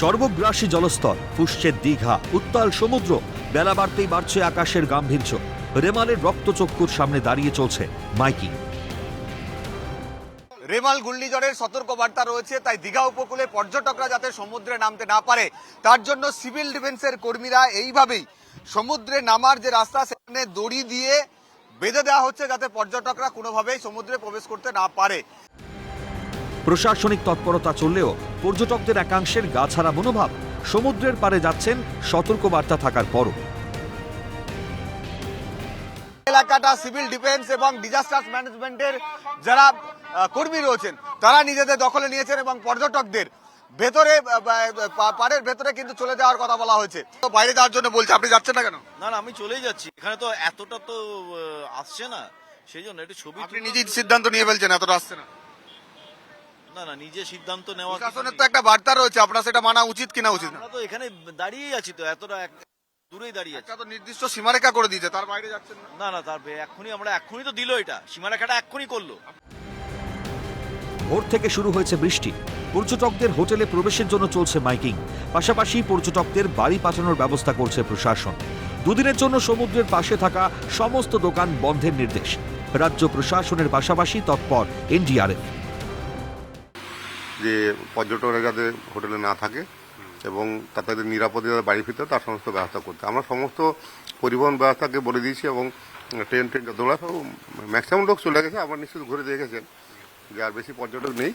সর্বগ্রাসী জলস্তর, ফুসছে দীঘা, উত্তাল সমুদ্র, বেলা বাড়তেই বাড়ছে আকাশের গাম্ভীর্য। রেমালের রক্তচক্ষুর সামনে দাঁড়িয়ে চলছে মাইকিং। রেমাল ঘূর্ণিঝড়ের সতর্কবার্তা রয়েছে, তাই দীঘা উপকূলে পর্যটকরা যাতে সমুদ্রে নামতে না পারে, তার জন্য সিভিল ডিফেন্সের কর্মীরা এইভাবেই সমুদ্রে নামার যে রাস্তা, সেখানে দড়ি দিয়ে বেঁধে দেওয়া হচ্ছে যাতে পর্যটকরা কোনোভাবেই সমুদ্রে প্রবেশ করতে না পারে। প্রশাসনিক তৎপরতা চললেও পর্যটকদের একাংশের গাছাড়া মনোভাব সমুদ্রের পারে যাচ্ছেন সতর্কবার্তা থাকার পরও। এলাকাটা সিভিল ডিফেন্স এবং ডিজাস্টার ম্যানেজমেন্টের যারা কর্মী রয়েছেন তারা নিজেদের দখলে নিয়েছেন এবং পর্যটকদের ভেতরে পাড়ের ভেতরে কিন্তু চলে যাওয়ার কথা বলা হয়েছে। তো বাইরে যাওয়ার জন্য বলছে আপনি যাচ্ছেন না কেন? না না আমি চলেই যাচ্ছি। এখানে তো এতটা তো আসছে না। সেই জন্য একটু ছবি আপনি। নিজেই সিদ্ধান্ত নিয়ে ফেলছেন এতটা আসছে না। না না নিজে সিদ্ধান্ত নেওয়া কিছু প্রশাসনের তো একটা বার্তা রয়েছে আপনার সেটা মানা উচিত কিনা উচিত না। আমরা তো এখানে দাঁড়িয়েই আছি তো এতটা এক- দূরেই দাঁড়িয়ে আছি। একটা তো নির্দিষ্ট সীমারেখা করে দিয়েছে তার বাইরে যাচ্ছেন না। না না তার এক্ষুনি আমরা এক্ষুনি তো দিল এটা সীমারেখাটা এক্ষুনি করল। ভোর থেকে শুরু হয়েছে বৃষ্টি। পর্যটকদের হোটেলে প্রবেশের জন্য চলছে মাইকিং। পাশাপাশি পর্যটকদের বাড়ি পাঠানোর ব্যবস্থা করছে প্রশাসন। দুদিনের জন্য সমুদ্রের পাশে থাকা সমস্ত দোকান বন্ধের নির্দেশ। রাজ্য প্রশাসনের পাশাপাশি তৎপর এনডিআরএফ। যে পর্যটকরা যাতে হোটেলে না থাকে এবং তাদের নিরাপদে যাতে বাড়ি ফিরতে তার সমস্ত ব্যবস্থা করতে আমরা সমস্ত পরিবহন ব্যবস্থাকে বলে দিয়েছি এবং ট্রেন ট্রেন যতগুলো সব ম্যাক্সিমাম লোক চলে গেছে আমরা নিশ্চিত ঘুরে দেখেছেন যে আর বেশি পর্যটক নেই।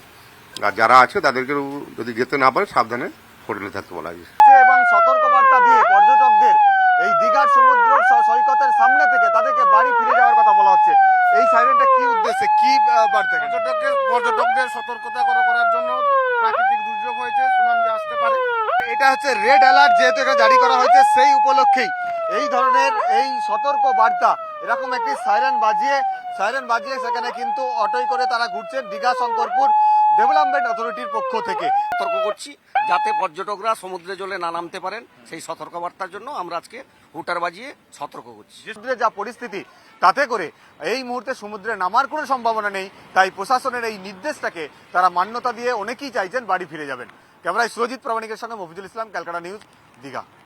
আর যারা আছে তাদেরকেও যদি যেতে না পারে সাবধানে হোটেলে থাকতে বলা হয়েছে। এবং সতর্কবার্তা দিয়ে পর্যটকদের এই দীঘার সমুদ্র স- সৈকতের সামনে থেকে তাদেরকে বাড়ি ফিরে যাওয়ার কথা বলা হচ্ছে। এই সাইরেনটা কি উদ্দেশ্যে? কি বার্তা পর্যটকদের পর্যটকদের সতর্কতা করা করার জন্য প্রাকৃতিক দুর্যোগ হয়েছে সুনামি আসতে পারে এটা হচ্ছে রেড অ্যালার্ট যেহেতু এটা জারি করা হয়েছে সেই উপলক্ষেই এই ধরনের এই সতর্ক বার্তা এরকম একটি সাইরেন বাজিয়ে সাইরেন বাজিয়ে সেখানে কিন্তু অটোই করে তারা ঘুরছেন দীঘা শঙ্করপুর ডেভেলপমেন্ট অথরিটির পক্ষ থেকে। সতর্ক করছি যাতে পর্যটকরা সমুদ্রে জলে না নামতে পারেন। সেই সতর্কবার্তার জন্য আমরা আজকে হুটার বাজিয়ে সতর্ক করছি। সমুদ্রে যা পরিস্থিতি তাতে করে এই মুহূর্তে সমুদ্রে নামার কোনো সম্ভাবনা নেই তাই প্রশাসনের এই নির্দেশটাকে তারা মান্যতা দিয়ে অনেকেই চাইছেন বাড়ি ফিরে যাবেন। ক্যামেরায় সুরজিৎ প্রামাণিকের সঙ্গে মফিজুল ইসলাম ক্যালকাটা নিউজ দীঘা।